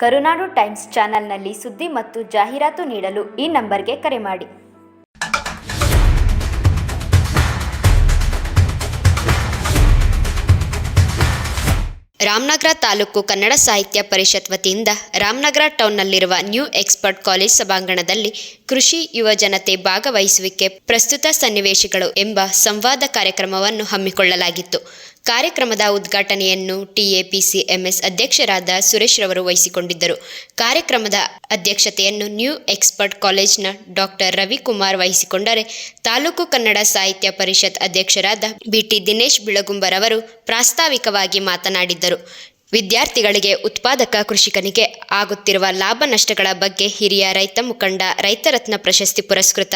ಕರುನಾಡು times ಚಾನೆಲ್ನಲ್ಲಿ ಸುದ್ದಿ ಮತ್ತು ಜಾಹೀರಾತು ನೀಡಲು ಈ ನಂಬರ್ಗೆ ಕರೆ ಮಾಡಿ. ರಾಮನಗರ ತಾಲೂಕು ಕನ್ನಡ ಸಾಹಿತ್ಯ ಪರಿಷತ್ ವತಿಯಿಂದ ರಾಮನಗರ ಟೌನ್ನಲ್ಲಿರುವ ನ್ಯೂ ಎಕ್ಸ್ಪರ್ಟ್ ಕಾಲೇಜ್ ಸಭಾಂಗಣದಲ್ಲಿ ಕೃಷಿ ಯುವ ಜನತೆ ಭಾಗವಹಿಸುವಿಕೆ ಪ್ರಸ್ತುತ ಸನ್ನಿವೇಶಗಳು ಎಂಬ ಸಂವಾದ ಕಾರ್ಯಕ್ರಮವನ್ನು ಹಮ್ಮಿಕೊಳ್ಳಲಾಗಿತ್ತು. ಕಾರ್ಯಕ್ರಮದ ಉದ್ಘಾಟನೆಯನ್ನು ಟಿಎಪಿಸಿ ಎಂಎಸ್ ಅಧ್ಯಕ್ಷರಾದ ಸುರೇಶ್ ರವರು ವಹಿಸಿಕೊಂಡಿದ್ದರು. ಕಾರ್ಯಕ್ರಮದ ಅಧ್ಯಕ್ಷತೆಯನ್ನು ನ್ಯೂ ಎಕ್ಸ್ಪರ್ಟ್ ಕಾಲೇಜ್ನ ಡಾಕ್ಟರ್ ರವಿಕುಮಾರ್ ವಹಿಸಿಕೊಂಡರೆ ತಾಲೂಕು ಕನ್ನಡ ಸಾಹಿತ್ಯ ಪರಿಷತ್ ಅಧ್ಯಕ್ಷರಾದ ಬಿಟಿ ದಿನೇಶ್ ಬಿಳಗುಂಬರವರು ಪ್ರಾಸ್ತಾವಿಕವಾಗಿ ಮಾತನಾಡಿದ್ದರು. ವಿದ್ಯಾರ್ಥಿಗಳಿಗೆ ಉತ್ಪಾದಕ ಕೃಷಿಕನಿಗೆ ಆಗುತ್ತಿರುವ ಲಾಭ ನಷ್ಟಗಳ ಬಗ್ಗೆ ಹಿರಿಯ ರೈತ ಮುಖಂಡ, ರೈತರತ್ನ ಪ್ರಶಸ್ತಿ ಪುರಸ್ಕೃತ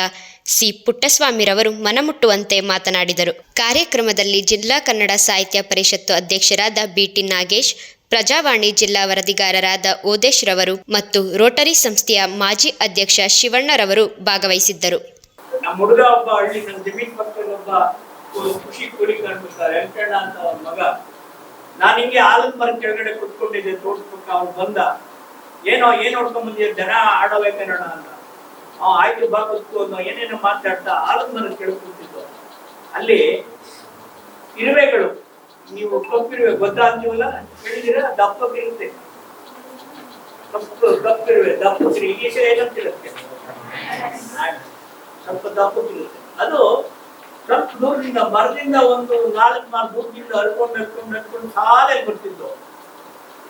ಸಿ. ಪುಟ್ಟಸ್ವಾಮಿರವರು ಮನಮುಟ್ಟುವಂತೆ ಮಾತನಾಡಿದರು. ಕಾರ್ಯಕ್ರಮದಲ್ಲಿ ಜಿಲ್ಲಾ ಕನ್ನಡ ಸಾಹಿತ್ಯ ಪರಿಷತ್ತು ಅಧ್ಯಕ್ಷರಾದ ಬಿಟಿ ನಾಗೇಶ್, ಪ್ರಜಾವಾಣಿ ಜಿಲ್ಲಾ ವರದಿಗಾರರಾದ ಓದೇಶ್ ರವರು ಮತ್ತು ರೋಟರಿ ಸಂಸ್ಥೆಯ ಮಾಜಿ ಅಧ್ಯಕ್ಷ ಶಿವಣ್ಣರವರು ಭಾಗವಹಿಸಿದ್ದರು. ನಮ್ಮ ನಾನು ಹಿಂಗೆ ಆಲದ ಮರ ಕೆಳಗಡೆ ಕುತ್ಕೊಂಡಿದ್ದೆ ಪಕ್ಕ ಅವ್ನು ಬಂದ, ಏನೋ, ಏನ್ ನೋಡ್ಕೊಂಡ್ ಬಂದಿದ್ದೆ ಜನ ಆಡೋಬೇಕೇನೋಣ ಅಂತ. ಅವ್ ಆಯ್ತು, ಬಾ ಕೂತ್ಕೊ ಅನ್ನೋ ಏನೇನೋ ಮಾತಾಡ್ತಾ ಆಲದ ಮರ ಕೆಳಗೆ ಕೂತಿದ್ದು ಅಲ್ಲಿ ಇರುವೆಗಳು, ನೀವು ಕಪ್ಪಿರುವೆ ಗೊತ್ತಾ ಅಂತೀವಲ್ಲ? ಹೇಳಿದಿರ ದಪ್ಪಕ್ಕಿರುತ್ತೆ ಕಪ್ಪು ಕಪ್ಪಿರುವೆ ದಪ್ಪಕ್ಕಿರಿ ಈಗ ಏನಂತಿರುತ್ತೆ? ಸ್ವಲ್ಪ ದಪ್ಪಕ್ಕಿರುತ್ತೆ ಅದು ಸ್ವಲ್ಪ ದೂರದಿಂದ ಮರದಿಂದ ಒಂದು ನಾಲ್ಕು ನಾಲ್ಕು ದೂರದಿಂದ ಹರ್ಕೊಂಡು ನಡ್ಕೊಂಡು ನಡ್ಕೊಂಡು ಸಾಲೆ ಬರ್ತಿದ್ದು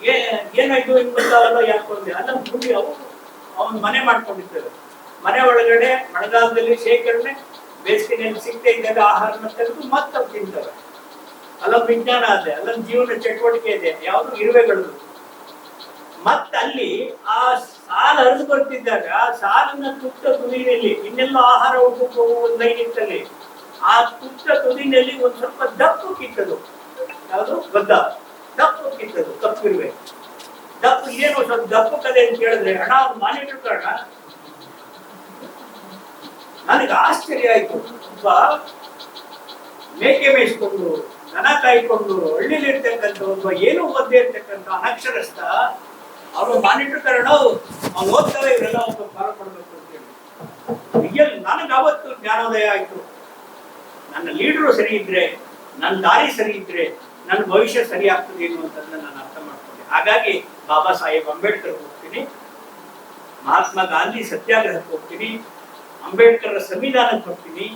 ಏ, ಏನಾಯ್ತು ಹಿಂಗ್ ಬರ್ತಾವಲ್ಲ ಯಾಕೊಂಡೆ ಅಲ್ಲ, ಭೂಮಿ ಅವು ಅವನ್ ಮನೆ ಮಾಡ್ಕೊಂಡಿದ್ದಾರೆ. ಮನೆ ಒಳಗಡೆ ಮಳೆಗಾಲದಲ್ಲಿ ಶೇಖರಣೆ ಬೇಸಿಗೆನಲ್ಲಿ ಸಿಗ್ತೇ ಇದ್ದಾಗ ಆಹಾರನ ತೆಗೆದು ಮತ್ತೆ ಅವು ತಿಂತಾರೆ. ಅಲ್ಲೊಂದು ವಿಜ್ಞಾನ ಅದೇ ಅಲ್ಲೊಂದು ಜೀವನ ಚಟುವಟಿಕೆ ಇದೆ, ಯಾವುದು ಇರುವೆಗಳು. ಮತ್ತ ಅಲ್ಲಿ ಆ ಸಾಲ ಹರಿದು ಬರ್ತಿದ್ದಾಗ ಸಾಲನ್ನ ತುಟ್ಟ ತುದಿನಲ್ಲಿ ಇನ್ನೆಲ್ಲ ಆಹಾರ ಹೋಗುವ ಒಂದು ಲೈನ್ ಆ ತುಟ್ಟ ತುದಿನಲ್ಲಿ ಒಂದ್ ಸ್ವಲ್ಪ ದಪ್ಪು ಕಿತ್ತದು. ಯಾವುದು? ಗದ್ದ. ದಪ್ಪು ಕಿತ್ತದು, ಕಪ್ಪಿರುವೆ. ದಪ್ಪು ಏನು? ಸ್ವಲ್ಪ ದಪ್ಪು ಕಲೆ ಅಂತ ಹೇಳಿದ್ರೆ ಹಣ ಅವ್ರು ಮಾನಿಟರ್ ಕಾರಣ ನನಗೆ ಆಶ್ಚರ್ಯ ಆಯ್ತು. ಒಬ್ಬ ಮೇಕೆ ಮೇಯಿಸ್ಕೊಂಡು, ದನ ಕಾಯ್ಕೊಂಡು, ಹಳ್ಳಿಲಿ ಇರ್ತಕ್ಕಂಥ ಒಬ್ಬ ಏನು ಒದ್ದೆ ಇರ್ತಕ್ಕಂಥ ಅನಕ್ಷರಸ್ಥ, ಅವರು ಮಾನಿಟರ್ ಕಾರಣ ಅವ್ನು ಓದ್ತಾರೆ, ಇವರೆಲ್ಲ ಒಬ್ಬ ಫಾಲೋ ಮಾಡ್ಬೇಕು ಅಂತ ಹೇಳಿ. ನನಗೆ ಅವತ್ತು ಜ್ಞಾನೋದಯ ಆಯ್ತು. ನನ್ನ ಲೀಡರು ಸರಿ ಇದ್ರೆ, ನನ್ನ ದಾರಿ ಸರಿ ಇದ್ರೆ ನನ್ನ ಭವಿಷ್ಯ ಸರಿ ಆಗ್ತದೆ ಅನ್ನುವಂಥದ್ದನ್ನ ನಾನು ಅರ್ಥ ಮಾಡ್ಕೊಂಡೆ. ಹಾಗಾಗಿ ಬಾಬಾ ಸಾಹೇಬ್ ಅಂಬೇಡ್ಕರ್ ಹೋಗ್ತೀನಿ, ಮಹಾತ್ಮ ಗಾಂಧಿ ಸತ್ಯಾಗ್ರಹಕ್ಕೆ ಹೋಗ್ತೀನಿ, ಅಂಬೇಡ್ಕರ್ ಸಂವಿಧಾನಕ್ಕೆ ಹೋಗ್ತೀನಿ,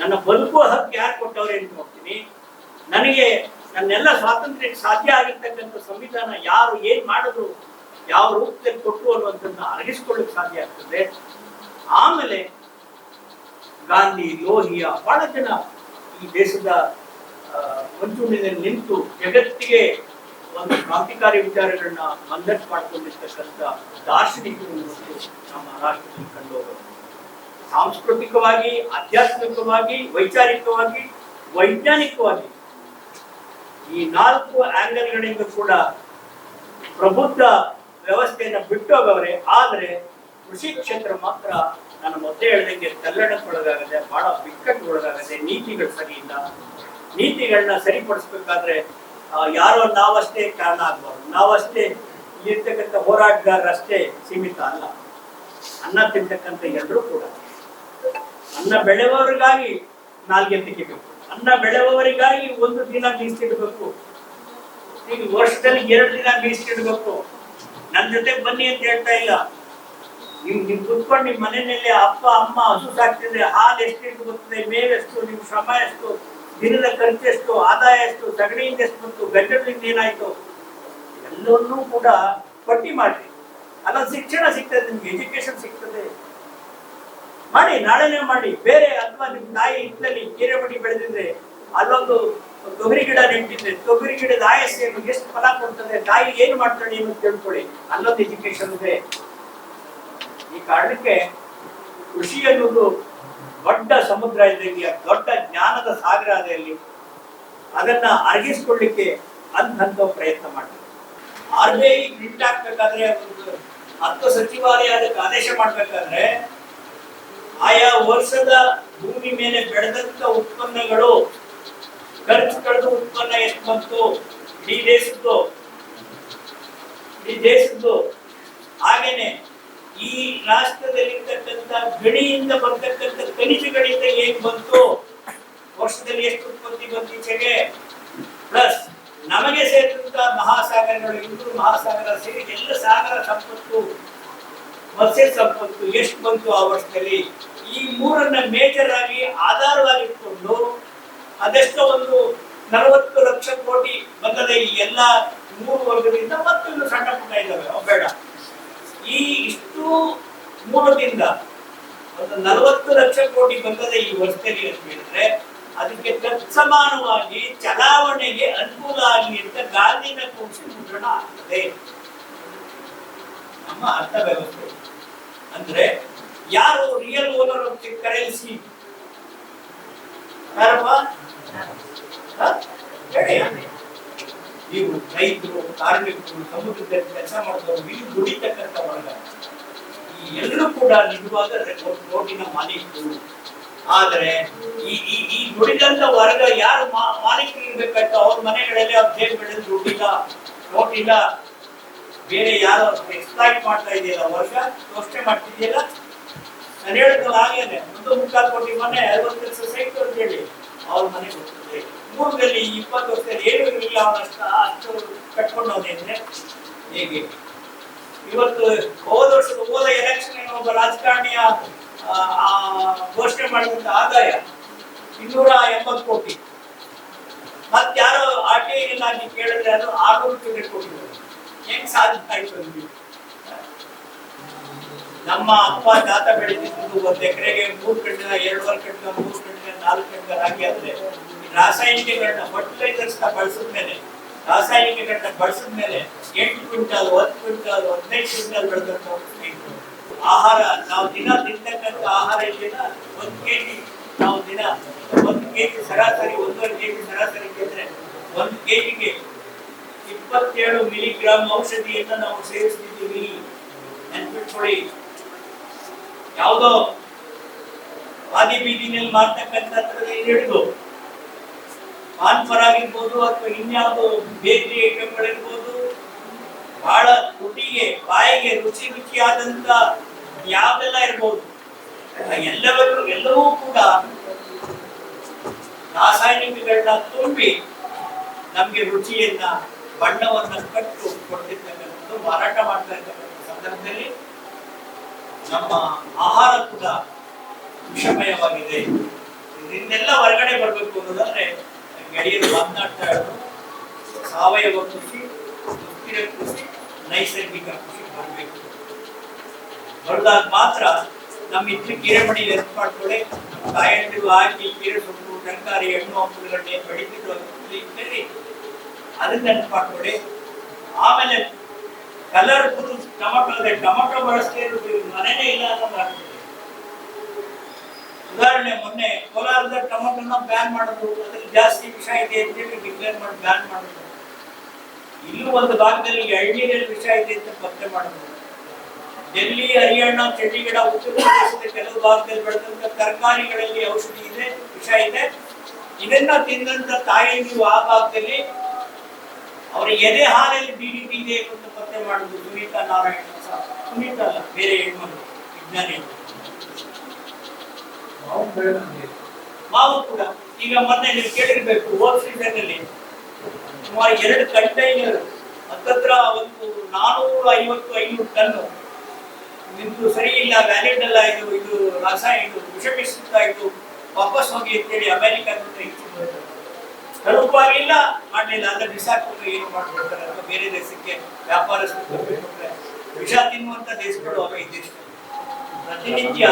ನನ್ನ ಬದುಕುವ ಹಕ್ಕು ಯಾರು ಕೊಟ್ಟವ್ರೆ ಅಂತ ಹೋಗ್ತೀನಿ. ನನಗೆ ನನ್ನೆಲ್ಲ ಸ್ವಾತಂತ್ರ್ಯಕ್ಕೆ ಸಾಧ್ಯ ಆಗಿರ್ತಕ್ಕಂಥ ಸಂವಿಧಾನ ಯಾರು ಏನ್ ಮಾಡಿದ್ರು, ಯಾವ ರೂಪದಲ್ಲಿ ಕೊಟ್ಟರು ಅನ್ನುವಂಥದ್ದನ್ನ ಅರಗಿಸ್ಕೊಳ್ಳಿಕ್ ಸಾಧ್ಯ ಆಗ್ತದೆ. ಆಮೇಲೆ ಗಾಂಧಿ, ಲೋಹಿಯ ಬಹಳ ಜನ ಈ ದೇಶದ ಮುಂಚೂಣಿಯಲ್ಲಿ ನಿಂತು ಜಗತ್ತಿಗೆ ಒಂದು ಕ್ರಾಂತಿಕಾರಿ ವಿಚಾರಗಳನ್ನ ಮಂದಟ್ ಮಾಡಿಕೊಂಡಿರ್ತಕ್ಕಂಥ ದಾರ್ಶನಿಕರು ಇವತ್ತು ನಮ್ಮ ರಾಷ್ಟ್ರದಲ್ಲಿ ಕಂಡು. ಸಾಂಸ್ಕೃತಿಕವಾಗಿ, ಆಧ್ಯಾತ್ಮಿಕವಾಗಿ, ವೈಚಾರಿಕವಾಗಿ, ವೈಜ್ಞಾನಿಕವಾಗಿ ಈ ನಾಲ್ಕು ಆಂಗಲ್ಗಳಿಂದ ಕೂಡ ಪ್ರಬುದ್ಧ ವ್ಯವಸ್ಥೆಯನ್ನ ಬಿಟ್ಟೋಗವ್ರೆ ಆದ್ರೆ ಕೃಷಿ ಕ್ಷೇತ್ರ ಮಾತ್ರ ನಾನು ಮೊದಲೇ ಹೇಳಿದಂಗೆ ತಲ್ಲಣಕ್ಕೊಳಗಾಗದೆ ಬಹಳ ಬಿಕ್ಕಟ್ಟುಗೊಳಗಾಗದೆ ನೀತಿಗಳು ಸರಿ ಇಲ್ಲ ನೀತಿಗಳನ್ನ ಸರಿಪಡಿಸ್ಬೇಕಾದ್ರೆ ಯಾರೋ ನಾವಷ್ಟೇ ಕಾರಣ ಆಗ್ಬಾರ್ದು. ನಾವಷ್ಟೇ ಇಲ್ಲಿರ್ತಕ್ಕಂಥ ಹೋರಾಟಗಾರರಷ್ಟೇ ಸೀಮಿತ ಅಲ್ಲ. ಅನ್ನ ತಿಂತಕ್ಕಂಥ ಎಲ್ಲರೂ ಕೂಡ. ಅನ್ನ ಬೆಳೆಯುವವರಿಗಾಗಿ ನಾಲ್ಗೆ ತೆಗಿಬೇಕು ಅನ್ನ ಬೆಳೆಯುವವರಿಗಾಗಿ ಒಂದು ದಿನ ಮೀಸಲಿಡಬೇಕು ಈಗ ವರ್ಷದಲ್ಲಿ ಎರಡು ದಿನ ಮೀಸಲಿಡಬೇಕು ನನ್ನ ಜೊತೆ ಬನ್ನಿ ಅಂತ ಹೇಳ್ತಾ ಇಲ್ಲ. ನೀವು ನೀವು ಕುತ್ಕೊಂಡು ನಿಮ್ಮ ಮನೆಯಲ್ಲಿ ಅಪ್ಪ, ಅಮ್ಮ ಹಸು ಸಾಕ್ತಿದ್ರೆ ಹಾಲು ಎಷ್ಟು ಬರ್ತದೆ ಮೇವೆಷ್ಟು ನಿಮ್ಮ ಶ್ರಮ ಎಷ್ಟು, ದಿನದ ಖರ್ಚು ಎಷ್ಟು, ಆದಾಯ ಎಷ್ಟು, ಸಗಣಿಯಿಂದ ಎಷ್ಟು ಬಂತು ಗಂಟಲಿಂದ ಏನಾಯ್ತು? ಎಲ್ಲವನ್ನೂ ಕೂಡ ಪಟ್ಟಿ ಮಾಡ್ರಿ. ಅಲ್ಲ, ಶಿಕ್ಷಣ ಸಿಗ್ತದೆ, ನಿಮ್ಗೆ ಎಜುಕೇಶನ್ ಸಿಗ್ತದೆ. ಮಾಡಿ, ನಾಳೆನೇ ಮಾಡಿ. ಬೇರೆ ಅಥವಾ ನಿಮ್ ತಾಯಿ ಇದ್ದಲ್ಲಿ ಕೀರೆಮಣಿ ಬೆಳೆದಿದ್ರೆ ಅಲ್ಲೊಂದು ತೊಗರಿ ಗಿಡ ನೆಟ್ಟಿದ್ರೆ, ತೊಗರಿ ಗಿಡದ ಆಯಸ್ಸು ಎಷ್ಟು ಫಲ ಕೊಡ್ತದೆ, ತಾಯಿ ಏನು ಮಾಡ್ತಾಳೆ ಏನು ತಿಳ್ಕೊಳ್ಳಿ. ಅಲ್ಲೊಂದು ಎಜುಕೇಶನ್ ಇದೆ. ಈ ಕಾರಣಕ್ಕೆ ಕೃಷಿ ಅನ್ನೋದು ದೊಡ್ಡ ಸಮುದ್ರ ಇದ್ದಂಗೆ, ದೊಡ್ಡ ಜ್ಞಾನದ ಸಾಗರ ಇದೆ ಅಲ್ಲಿ. ಅದನ್ನ ಅರಗಿಸ್ಕೊಳ್ಳಿಕ್ಕೆ ಅಂತ ಪ್ರಯತ್ನ ಮಾಡ್ತಾರೆ. ಆರ್ ಬಿ ಐ ಪ್ರಿಂಟ್ ಹಾಕ್ಬೇಕಾದ್ರೆ ಒಂದು ಹತ್ತು ಸಚಿವಾಲಯ ಅದಕ್ಕೆ ಆದೇಶ ಮಾಡ್ಬೇಕಾದ್ರೆ ಆಯಾ ವರ್ಷದ ಭೂಮಿ ಮೇಲೆ ಬೆಳೆದಂತ ಉತ್ಪನ್ನಗಳು, ಖರ್ಚು ಕಳೆದ ಉತ್ಪನ್ನ ಎಷ್ಟು ಬಂತು, ಇಡೀ ದೇಶದ್ದು ಈ ದೇಶದ್ದು ಗಣಿಯಿಂದ ಬರ್ತಕ್ಕಂಥ ಖನಿಜಗಳಿಂದ ಏನ್ ಬಂತು? ವರ್ಷದಲ್ಲಿ ಎಷ್ಟು ಉತ್ಪತ್ತಿ ಬಂದೀಚೆಗೆ ಪ್ಲಸ್ ನಮಗೆ ಸೇರಿದಂತ ಮಹಾಸಾಗರಗಳು ಮಹಾಸಾಗರ ಸೇರಿ ಎಲ್ಲ ಸಾಗರ ಸಂಪತ್ತು ಮತ್ಸ್ಯ ಸಂಪತ್ತು ಎಷ್ಟು ಬಂತು ಆ ವರ್ಷದಲ್ಲಿ? ಈ ಮೂರನ್ನ ಮೇಜರ್ ಆಗಿ ಆಧಾರವಾಗಿಟ್ಕೊಂಡು ಅದೆಷ್ಟೋ ಒಂದು ನಲವತ್ತು ಲಕ್ಷ ಕೋಟಿ ಬಂದದ ಈ ಎಲ್ಲ ಮೂರು ವರ್ಗದಿಂದ ಮತ್ತೊಂದು ಸಣ್ಣ ಪುಟ್ಟ ಇದ್ದಾವೆ. ಬೇಡ. ಈ ಇಷ್ಟು ಮೂಲದಿಂದ ಒಂದು ನಲವತ್ತು ಲಕ್ಷ ಕೋಟಿ ಬಂದದ ಈ ವರ್ಷದಲ್ಲಿ ಅಂತ ಹೇಳಿದ್ರೆ, ಅದಕ್ಕೆ ತತ್ಸಮಾನವಾಗಿ ಚಲಾವಣೆಗೆ ಅನುಕೂಲ ಆಗಲಿ ಅಂತ ಗಾಂಧಿನ ಕೂಡಿಸಿ ಮುದ್ರಣ ಆಗ್ತದೆ. ನಮ್ಮ ಅರ್ಥ ವ್ಯವಸ್ಥೆ ಅಂದ್ರೆ ಯಾರು ರಿಯಲ್ ಓನರ್ ಅಂತ ದಿ ಯಾರಪ್ಪ? ಹೇಳಿ. ನೀವು ರೈತರು, ಕಾರ್ಮಿಕರು, ಸಮುದ್ರದಲ್ಲಿ ಕೆಲಸ ಮಾಡಿದವರು ಇಲ್ಲಿ ದುಡಿತಕ್ಕಂಥ ವರ್ಗ. ಈ ಎಲ್ಲರೂ ಕೂಡ ನಿಜವಾದ ನೋಟಿನ ಮಾಲೀಕರು. ಆದರೆ ಈ ಈ ಈ ದುಡಿದಂತ ವರ್ಗ ಯಾರು ಮಾಲೀಕರು ಇರ್ಬೇಕಾಯ್ತು ಅವ್ರ ಮನೆಗಳಲ್ಲಿ ಅವ್ರ ಜೇಬುಗಳಲ್ಲಿ ದುಡ್ಡಿಲ್ಲ, ನೋಟಿಲ್ಲ. ಬೇರೆ ಯಾರೋ ಎಕ್ಸ್ಪ್ಲಾಯ್ಟ್ ಮಾಡ್ತಾ ಇದೆಯಲ್ಲ ವರ್ಗ? ಯೋಚನೆ ಮಾಡ್ತಿದೆಯಲ್ಲ ನಾನು ಹೇಳಿದ್ನಲ್ಲ ಹಾಗೇನೆ. ಒಂದು ಮುಖ ಕೋಟಿ ಮನೆ ಅರವತ್ತು ಲಕ್ಷ ಸೈಟ್ ಅಂತ ಹೇಳಿ ಅವ್ರ ಬರ್ತದೆ ಮೂರದಲ್ಲಿ ಇಪ್ಪತ್ತು ವರ್ಷದಲ್ಲಿ ಏನು ಇರಲಿಲ್ಲ ಅಂತ ಅಷ್ಟು ಅಂದ್ರೆ ಹೇಗೆ? ಇವತ್ತು ಹೋದ ವರ್ಷದ, ಹೋದ ಎಲೆಕ್ಷನ್ ಒಬ್ಬ ರಾಜಕಾರಣಿಯ ಘೋಷಣೆ ಮಾಡಿದಂತ ಆದಾಯ ಇನ್ನೂರ ಎಂಬತ್ತು ಕೋಟಿ. ಮತ್ತಾರೋ ಆರ್ ಟಿ ಐ ಕೇಳಿದ್ರೆ ಅದು ಆರ್ನೂರು ಕೋಟಿ ಹೆಂಗ್ ಸಾಧ್ಯ ಆಯ್ತು ನಮ್ಮ ಅಪ್ಪ ತಾತ ಬೆಳೆದಿದ್ದು ಒಂದ್ ಎಕರೆಗೆ ಮೂರ್ ಕಟ್ಟಿನ ಎರಡುವರೆ ಕಟ್ಟಿನ ಮೂರ್ ಕಟ್ಟಿನ ನಾಲ್ಕು ಕಟ್ಟಿನ ರಾಗಿ ಆದ್ರೆ ರಾಸಾಯನಿಕಗಳನ್ನ ಫರ್ಟಿಲೈಸರ್ಸ್ನ ಬಳಸಿದ ಮೇಲೆ, ರಾಸಾಯನಿಕಗಳನ್ನ ಬಳಸಿದ ಮೇಲೆ ಎಂಟು ಕ್ವಿಂಟಲ್, ಒಂದ್ ಕ್ವಿಂಟಲ್, ಹದಿನೈದು ಕ್ವಿಂಟಲ್ ಬೆಳೆದಂತ ಆಹಾರ, ನಾವು ದಿನ ತಿಂತಕ್ಕಂಥ ಆಹಾರ ಒಂದು ಒಂದ್ ಕೆಜಿ ನಾವು ದಿನ ಒಂದು ಕೆಜಿ ಸರಾಸರಿ, ಒಂದೂವರೆ ಕೆಜಿ ಸರಾಸರಿ ತಿಂದ್ರೆ ಒಂದು ಕೆಜಿಗೆ ಇಪ್ಪತ್ತೇಳು ಮಿಲಿಗ್ರಾಮ್ ಔಷಧಿಯನ್ನ ನಾವು ಸೇವಿಸ್ತಿದ್ದೀವಿ. ನೆನ್ಪಿಟ್ಕೊಳ್ಳಿ. ಯಾವುದೋ ಹಾದಿ ಬೀದಿನಲ್ಲಿ ಮಾರ್ತಕ್ಕಂಥದ್ರಲ್ಲಿ ಹಿಡಿದು ಪಾನ್ಫರ್ ಆಗಿರ್ಬೋದು ಅಥವಾ ಇನ್ಯಾವುದೋ ಬೇಕರಿ ಐಟಮ್ಗಳಿರ್ಬೋದು ಬಹಳ ತುಟಿಗೆ ಬಾಯಿಗೆ ರುಚಿ ರುಚಿಯಾದಂತ ಯಾವೆಲ್ಲ ಇರ್ಬೋದು ಆ ಎಲ್ಲವೂ ಎಲ್ಲವೂ ಕೂಡ ರಾಸಾಯನಿಕಗಳನ್ನ ತುಂಬಿ ನಮ್ಗೆ ರುಚಿಯನ್ನ, ಬಣ್ಣವನ್ನ ಕಟ್ಟು ಕೊಡ್ತಿರ್ತಕ್ಕಂಥದ್ದು, ಮಾರಾಟ ಮಾಡ್ತಾ ಇರ್ತಕ್ಕಂಥ ಸಂದರ್ಭದಲ್ಲಿ. ನಮ್ಮ ಆಹಾರ ಕೂಡ ವಿಷಮಯವಾಗಿದೆ. ಇದನ್ನೆಲ್ಲ ಹೊರಗಡೆ ಬರಬೇಕು ಅನ್ನೋದಾದ್ರೆ ಗೆಳೆಯರು ಮಾತನಾಡ್ತಾ ಇರೋದು ಸಾವಯವ ಕೃಷಿ ಸುಸ್ಥಿರ ಕೃಷಿ, ನೈಸರ್ಗಿಕ ಕೃಷಿ ಬರಬೇಕು. ಬರೆದಾಗ ಮಾತ್ರ ನಮ್ಮ ಇದ್ರೆ ಕಿರೆಮಣಿ ನೆನಪು ಮಾಡ್ಕೊಳ್ಳಿ. ಕಾಯಂದಿರು ಹಾಕಿ ಕೀರೆ ಸೊಪ್ಪು, ತರಕಾರಿ, ಹಣ್ಣು, ಹಂಪಲುಗಳನ್ನ ಬೆಳಿತಿದ್ರು ಅದನ್ನ ನೆನಪು ಮಾಡ್ಕೊಳ್ಳಿ ಆಮೇಲೆ ಕಲರ್ ಟೊಮಟೊ ಅಂದ್ರೆ ಟೊಮಟೊ ಬಳಸದೇ ಇರುತ್ತೆ ಮನೆನೇ ಇಲ್ಲ ಅಂತ ಉದಾಹರಣೆ, ಮೊನ್ನೆ ಕೋಲಾರದ ಟೊಮಟೊನ ಬ್ಯಾನ್ ಮಾಡಿದ್ರು ಅದ್ರಲ್ಲಿ ಜಾಸ್ತಿ ವಿಷ ಇದೆ ಅಂತೇಳಿ ಡಿಕ್ಲೇರ್ ಮಾಡಿ ಬ್ಯಾನ್ ಮಾಡಿದ್ರು ಇಲ್ಲಿ ಒಂದು ಭಾಗದಲ್ಲಿ ಹಳ್ಳಿಯಲ್ಲಿ ವಿಷ ಇದೆ ಅಂತ ಪತ್ತೆ ಮಾಡಿದ್ರು ಡೆಲ್ಲಿ, ಹರಿಯಾಣ, ಚಂಡೀಗಢ, ಉತ್ತರ ಪ್ರದೇಶದ ಕೆಲವು ಭಾಗದಲ್ಲಿ ಬೆಳೆದಂತ ತರಕಾರಿಗಳಲ್ಲಿ ಔಷಧಿ ಇದೆ, ವಿಷ ಇದೆ. ಇದನ್ನ ತಿಂದಂತ ತಾಯಿಯು ಆ ಭಾಗದಲ್ಲಿ ಅವರ ಎದೆ ಹಾಲಲ್ಲಿ ಡಿಡಿಟಿ ಇದೆ ಅಂತ ಮಾಡುವುದು ಮಾಡುದು ಸುನೀತಾ ನಾರಾಯಣ ಸಹ. ಸುನೀತಾ ಅಲ್ಲ ಬೇರೆ ಹೆಣ್ಮಗಳು ವಿಜ್ಞಾನಿ ಮಾವು ಕೂಡ. ಈಗ ಮೊನ್ನೆ ನೀವು ಕೇಳಿರ್ಬೇಕು ಹೋದ ಸೀಸನ್ ಅಲ್ಲಿ ಸುಮಾರು ಎರಡು ಕಂಟೈನರ್ ಹತ್ತತ್ರ ಒಂದು ನಾನೂರ ಐವತ್ತು ಐನೂರು ಟನ್ ನಿಮ್ದು ಸರಿ ಇಲ್ಲ ವ್ಯಾಲಿಡ್ ಅಲ್ಲ ಇದು ಇದು ರಸ ಇದು ವಿಷಮಿಸುತ್ತಾ ಇದು ವಾಪಸ್ ಹೋಗಿ ಅಂತೇಳಿ ಅಮೆರಿಕದಿಂದ ಹೆಚ್ಚು ತಲುಪಾಗಿಲ್ಲ ಮಾಡಲಿಲ್ಲ ಅಂದ್ರೆ ಬಿಸಾಕ್ಬಿಟ್ಟು ಏನು ಮಾಡ್ಬಿಡ್ತಾರೆ ಅಥವಾ ಬೇರೆ ದೇಶಕ್ಕೆ ವ್ಯಾಪಾರಸ್ಥರು ವಿಷ ತಿನ್ನುವಂತ ದೇಶಗಳು ಅವ ಈ ಪ್ರತಿನಿತ್ಯ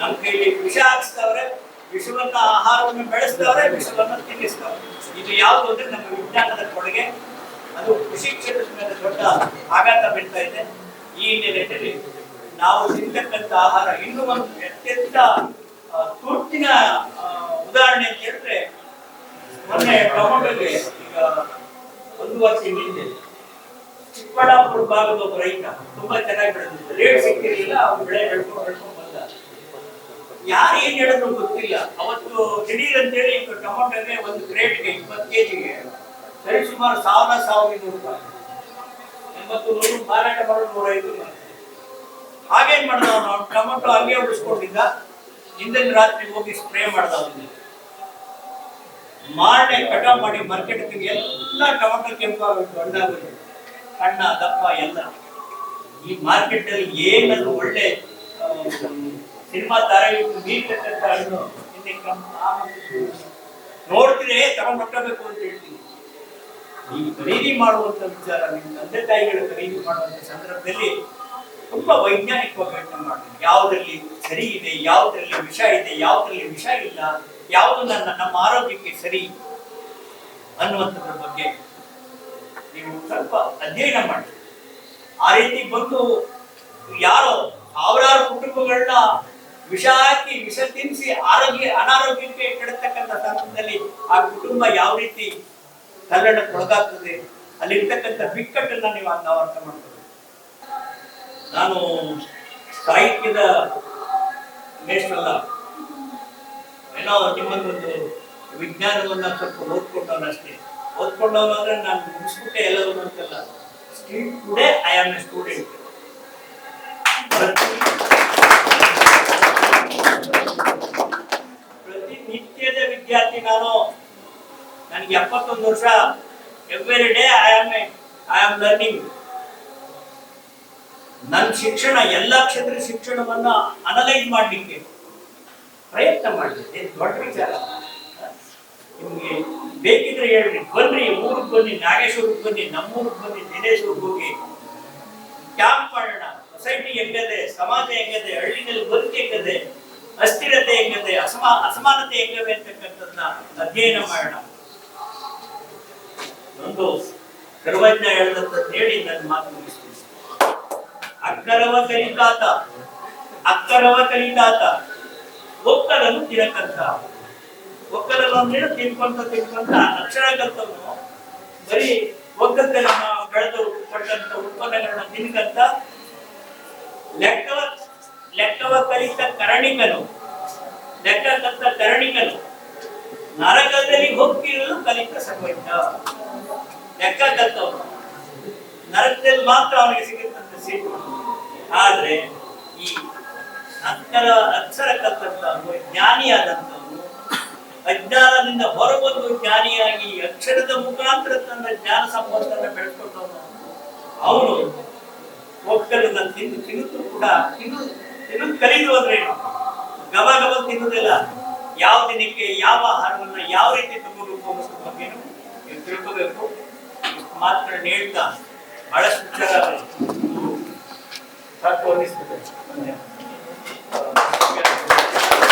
ನಮ್ಮ ಕೈಲಿ ವಿಷ ಹಾಕ್ಸ್ತವ್ರೆ ವಿಷವನ್ನ, ಆಹಾರವನ್ನು ಬೆಳೆಸ್ತವ್ರೆ ವಿಷವನ್ನ ತಿನ್ನಿಸ್ತವ್ರೆ ಇದು ಯಾವುದು ಅಂದ್ರೆ ನಮ್ಮ ವಿಜ್ಞಾನದ ಕೊಡುಗೆ. ಅದು ಕೃಷಿ ಕ್ಷೇತ್ರದ ಮೇಲೆ ದೊಡ್ಡ ಆಘಾತ ಬೀಳ್ತಾ ಇದೆ. ಈ ನೆಲೆಯಲ್ಲಿ ನಾವು ತಿಂತಕ್ಕಂಥ ಆಹಾರ ಇನ್ನೂ ಒಂದು ಅತ್ಯಂತ ತುರ್ತಿನ ಉದಾಹರಣೆ ಅಂತ ಹೇಳಿದ್ರೆ ಮೊನ್ನೆ ಟೊಮೊಟೊಗೆ ಈಗ ಒಂದು ವರ್ಷ ಹಿಂದೆ. ಚಿಕ್ಕಬಳ್ಳಾಪುರ ಭಾಗದ ಒಬ್ಬ ರೈತ, ತುಂಬಾ ಚೆನ್ನಾಗಿ ಬೆಳೆದಿದ್ದ. ರೇಟ್ ಸಿಕ್ಕಿರಲಿಲ್ಲ ಅವ್ನು ಬೆಳೆ ಬೆಳ್ಕೊಂಡು ಬೆಳ್ಕೊಂಡು ಬಂದ. ಯಾರು ಏನ್ ಹೇಳಿದ್ರು ಗೊತ್ತಿಲ್ಲ. ಅವತ್ತು ದಿಢೀರ್ ಅಂತೇಳಿ ಟೊಮೊಟೊಗೆ ಒಂದು ಕ್ರೇಟ್ಗೆ ಇಪ್ಪತ್ತು ಕೆಜಿಗೆ ಸರಿ ಸುಮಾರು ಸಾವಿರ ಸಾವಿರದ ಇನ್ನೂರು ರೂಪಾಯಿ. ಎಂಬತ್ತು ನೂರು, ಮಾರಾಟ ಮಾಡೋದು ನೂರೈದು ಹಾಗೇನ್ ಮಾಡ್ದ ಟೊಮೆಟೊ ಹಂಗೆ ಉಳಿಸ್ಕೊಂಡಿದ್ದ. ಹಿಂದಿನ ರಾತ್ರಿ ಹೋಗಿ ಸ್ಪ್ರೇ ಮಾಡ್ದ ಅವನಿಗೆ ಮಾರನೆ ಕಟ ಮಾಡಿ ಮಾರ್ಕೆಟ್ ಎಲ್ಲ ಟೊಮೆಟೊ ಕೆಂಪಾಗುತ್ತೆ ಹಣ್ಣಾಗುತ್ತೆ ಸಣ್ಣ ದಪ್ಪ, ಎಲ್ಲ. ಈ ಮಾರ್ಕೆಟ್ ಅಲ್ಲಿ ಏನಾದ್ರು ಒಳ್ಳೆ ಸಿನಿಮಾ ತರ ಇಟ್ಟು ಹಣ್ಣು ನೋಡ್ತೀರಿ ತಗೊಂಡ್ ಹೊಟ್ಟಬೇಕು ಅಂತ ಹೇಳ್ತೀನಿ. ಈ ಖರೀದಿ ಮಾಡುವಂತ ವಿಚಾರ ನಿಮ್ಮ ತಂದೆ ತಾಯಿಗಳು ಖರೀದಿ ಮಾಡುವಂತ ಸಂದರ್ಭದಲ್ಲಿ ತುಂಬಾ ವೈಜ್ಞಾನಿಕವಾಗಿ ಪ್ರಯತ್ನ ಮಾಡಬೇಕು ಯಾವುದರಲ್ಲಿ ಸರಿ ಇದೆ, ಯಾವುದರಲ್ಲಿ ವಿಷ ಇದೆ, ಯಾವುದರಲ್ಲಿ ವಿಷ ಇಲ್ಲ. ಯಾವುದು ನನ್ನ ನಮ್ಮ ಆರೋಗ್ಯಕ್ಕೆ ಸರಿ ಅನ್ನುವಂಥದ್ರ ಬಗ್ಗೆ ನೀವು ಸ್ವಲ್ಪ ಅಧ್ಯಯನ ಮಾಡಿ. ಆ ರೀತಿ ಬಂದು ಯಾರೋ ಸಾವಿರಾರು ಕುಟುಂಬಗಳನ್ನ ವಿಷ ಹಾಕಿ ವಿಷ ತಿನ್ನಿಸಿ ಆರೋಗ್ಯ ಅನಾರೋಗ್ಯಕ್ಕೆ ಕೆಡತಕ್ಕಂಥ ಸಂದರ್ಭದಲ್ಲಿ ಆ ಕುಟುಂಬ ಯಾವ ರೀತಿ ತಲ್ಲಣಕ್ಕೊಳಗಾಗ್ತದೆ ಅಲ್ಲಿರ್ತಕ್ಕಂಥ ಬಿಕ್ಕಟ್ಟನ್ನ ನೀವು ನಾವು ಅರ್ಥ ನಾನು ಸಾಹಿತ್ಯದ ಮೇಷ್ಟ್ರಲ್ಲ. ಏನೋ ನಿಮ್ಮದೊಂದು ವಿಜ್ಞಾನವನ್ನ ಸ್ವಲ್ಪ ಓದ್ಕೊಂಡವನು ಅಷ್ಟೇ. ಓದ್ಕೊಂಡವನು ಅಂದ್ರೆ ನಾನು ಮುಗಿಸ್ಬಿಟ್ಟೆ ಎಲ್ಲರೂ ಅಂತಲ್ಲ. Street today I am a student ಪ್ರತಿನಿತ್ಯದ ವಿದ್ಯಾರ್ಥಿ ನಾನು. ನನಗೆ ಎಪ್ಪತ್ತೊಂದು ವರ್ಷ. Every day I am I am learning ನನ್ನ ಶಿಕ್ಷಣ, ಎಲ್ಲಾ ಕ್ಷೇತ್ರ ಶಿಕ್ಷಣವನ್ನ ಅನಲೈಸ್ ಮಾಡಲಿಕ್ಕೆ. ಪ್ರಯತ್ನ ಮಾಡಿದ್ರೆ ದೊಡ್ಡ ವಿಚಾರ. ನಿಮಗೆ ಬೇಕಿದ್ರೆ ಹೇಳ್ರಿ. ಬನ್ನಿ ಊರಿಗೆ ಬನ್ನಿ, ನಾಗೇಶ್ವರಕ್ಕೆ ಬನ್ನಿ, ನಮ್ಮೂರಿಗೆ ಬನ್ನಿ ದಿನೇಶ್ವರ್ಗೆ ಹೋಗಿ. ಕ್ಯಾಂಪ್ ಮಾಡೋಣ. ಸೊಸೈಟಿ ಹೆಂಗದೆ, ಸಮಾಜ ಹೆಂಗದೆ, ಹಳ್ಳಿನಲ್ಲಿ ಬದುಕು ಹೆಂಗದೆ, ಅಸ್ಥಿರತೆ ಹೆಂಗದೆ, ಅಸಮಾ, ಅಸಮಾನತೆ ಹೆಂಗವೆ ಅಂತಕ್ಕಂಥದ್ದನ್ನ ಅಧ್ಯಯನ ಮಾಡೋಣ. ಒಂದು ಸರ್ವಜ್ಞ ಹೇಳದಂತ ಹೇಳಿ ನನ್ನ ಮಾತು ಮುಗಿಸ್ತೀನಿ. ಅಕ್ಕರವ ಕಲಿತಾತ. ಅಕ್ಕರವ ಕಲಿತಾತ. ಒಕ್ಕಲನ್ನು ತಿರಕಂತ ಒಕ್ಕಲನ್ನು ತಿನ್ಕೊಂತ ತಿನ್ಕೊಂತ ಅಕ್ಷರ ಕಲ್ತವನು ಬರೀ ಒಗ್ಗತ್ತಲ್ಲಿ ನಾವು ಬೆಳೆದು ಕೊಟ್ಟಂತ ಉತ್ಪನ್ನಗಳನ್ನ ತಿನ್ಕಂತ ಲೆಕ್ಕವ ಲೆಕ್ಕವ ಕಲಿತ ಕರಣಿಕನು, ಲೆಕ್ಕ ಕಲಿತ ಕರಣಿಕನು ನರಕದಲ್ಲಿ ಹೋಗ್ತಿರಲು ಕಲಿತ ಸಂಬಂಧ ಲೆಕ್ಕ ಕಲ್ತವನು. ನರಕದಲ್ಲಿ ಮಾತ್ರ ಅವನಿಗೆ ಸಿಗುತ್ತಂತ ಸಿಟ್ಟು. ಆದ್ರೆ ಈ ಅಕ್ಷರ ಅಕ್ಷರ ಕಲ್ತಂತವನು ಜ್ಞಾನಿಯಾದಂತವನು ಅಜ್ಞಾನದಿಂದ ಹೊರಬಂದು ಜ್ಞಾನಿಯಾಗಿ ಅಕ್ಷರದ ಮುಖಾಂತರ ತನ್ನ ಜ್ಞಾನ ಸಂಪತ್ತನ್ನು ಬೆಳೆಸ್ಕೊಂಡವನು ಅವನು ಒಕ್ಕಲನ್ನ ತಿಂದು ತಿನ್ನುತ್ತೂ ಕೂಡ ತಿನ್ನು ತಿನ್ನು, ಕಲಿದು ಅಂದ್ರೆ ಗಬ ಗಬ ತಿನ್ನುವುದಿಲ್ಲ. ಯಾವ ದಿನಕ್ಕೆ ಯಾವ ಆಹಾರವನ್ನ ಯಾವ ರೀತಿ ತಗೋಬೇಕು ಅನ್ನೋದ್ರ ಬಗ್ಗೆ ತಿಳ್ಕೋಬೇಕು. ಮಾತ್ರ ಹೇಳ್ತಾ ಬಹಳ ವಿಚಾರ ಸಾಕು ಅನ್ನಿಸ್ತದೆ. Thank you.